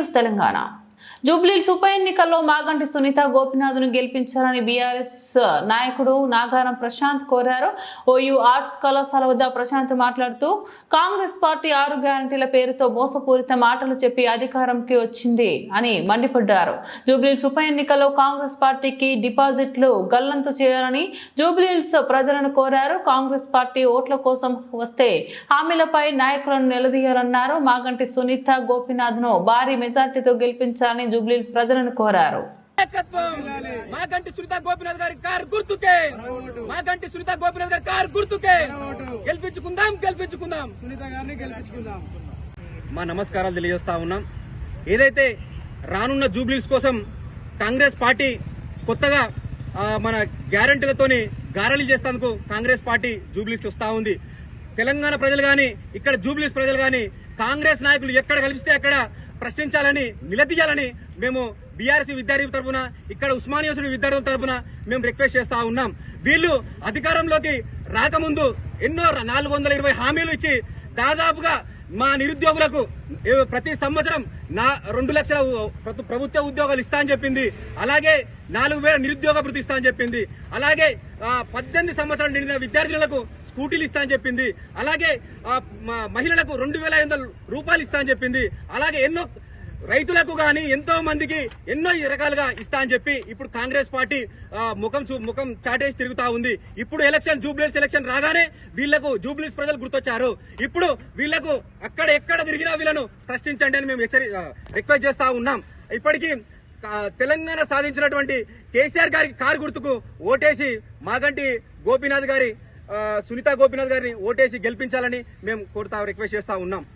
News Telangana Jubilee Hills ఉప ఎన్నికల్లో మాగంటి సునీత గోపినాథ్ను గెలిపించాలని బీఆర్ఎస్ నాయకుడు నాగారం ప్రశాంత్ కోరారు. ఓయూ ఆర్ట్స్ కళాశాల వద్ద ప్రశాంత్ మాట్లాడుతూ కాంగ్రెస్ పార్టీ ఆరు గ్యారంటీల పేరుతో మోసపూరిత మాటలు చెప్పి అధికారంకి వచ్చింది అని మండిపడ్డారు. జూబ్లీల్స్ ఉప ఎన్నికల్లో కాంగ్రెస్ పార్టీకి డిపాజిట్లు గల్లంతు చేయాలని జూబ్లీల్స్ ప్రజలను కోరారు. కాంగ్రెస్ పార్టీ ఓట్ల కోసం వస్తే హామీలపై నాయకులను నిలదీయాలన్నారు. మాగంటి సునీత గోపినాథ్ను భారీ మెజార్టీతో గెలిపించాలని జూబ్లీల్స్ ప్రజలను కోరారు. మాగంటి సునీత గోపినాథ్ గారి కారు గుర్తుకే! మాగంటి సునీత గోపినాథ్ గారి కారు గుర్తుకే! గెలిపించుకుందాం గెలిపించుకుందాం! సునీత గారిని గెలిపించుకుందాం. మా నమస్కారాలు తెలియజేస్తా ఉన్నాం. ఏదైతే రానున్న జూబ్లీస్ కోసం కాంగ్రెస్ పార్టీ కొత్తగా మన గ్యారంటీలతోని గారళీ చేస్తేందుకు కాంగ్రెస్ పార్టీ జూబ్లీస్ వస్తా ఉంది. తెలంగాణ ప్రజలు గాని ఇక్కడ జూబ్లీస్ ప్రజలు గాని కాంగ్రెస్ నాయకులు ఎక్కడ కల్పిస్తే అక్కడ ప్రశ్నించాలని నిలదీయాలని మేము బీఆర్ఎస్ విద్యార్థి తరఫున ఇక్కడ ఉస్మానియోసుడి విద్యార్థుల తరఫున మేము రిక్వెస్ట్ చేస్తా ఉన్నాం. వీళ్ళు అధికారంలోకి రాకముందు ఎన్నో నాలుగు వందల ఇరవై హామీలు ఇచ్చి దాదాపుగా మా నిరుద్యోగులకు ప్రతి సంవత్సరం నా రెండు లక్షల ప్రభుత్వ ఉద్యోగాలు ఇస్తా అని చెప్పింది. అలాగే నాలుగు వేల నిరుద్యోగ భృతి ఇస్తా అని చెప్పింది. అలాగే పద్దెనిమిది సంవత్సరాలు నిండిన విద్యార్థులకు స్కూటీలు ఇస్తా అని చెప్పింది. అలాగే మహిళలకు రెండు వేల ఐదు రూపాయలు ఇస్తా అని చెప్పింది. అలాగే ఎన్నో రైతులకు కానీ ఎంతో మందికి ఎన్నో రకాలుగా ఇస్తా అని చెప్పి ఇప్పుడు కాంగ్రెస్ పార్టీ ముఖం చూ- ముఖం చాటేసి తిరుగుతా ఉంది. ఇప్పుడు ఎలక్షన్ జూబ్లీస్ ఎలక్షన్ రాగానే వీళ్ళకు జూబ్లీస్ ప్రజలు గుర్తొచ్చారు. ఇప్పుడు వీళ్ళకు అక్కడ ఎక్కడ తిరిగినా వీళ్ళను ప్రశ్నించండి అని మేము హెచ్చరి రిక్వెస్ట్ చేస్తా ఉన్నాం. ఇప్పటికీ తెలంగాణ సాధించినటువంటి కేసీఆర్ గారికి కారు గుర్తుకు ఓటేసి మాగంటి గోపీనాథ్ గారి సునీత గోపీనాథ్ గారిని ఓటేసి గెలిపించాలని మేము కోరుతా రిక్వెస్ట్ చేస్తా ఉన్నాం.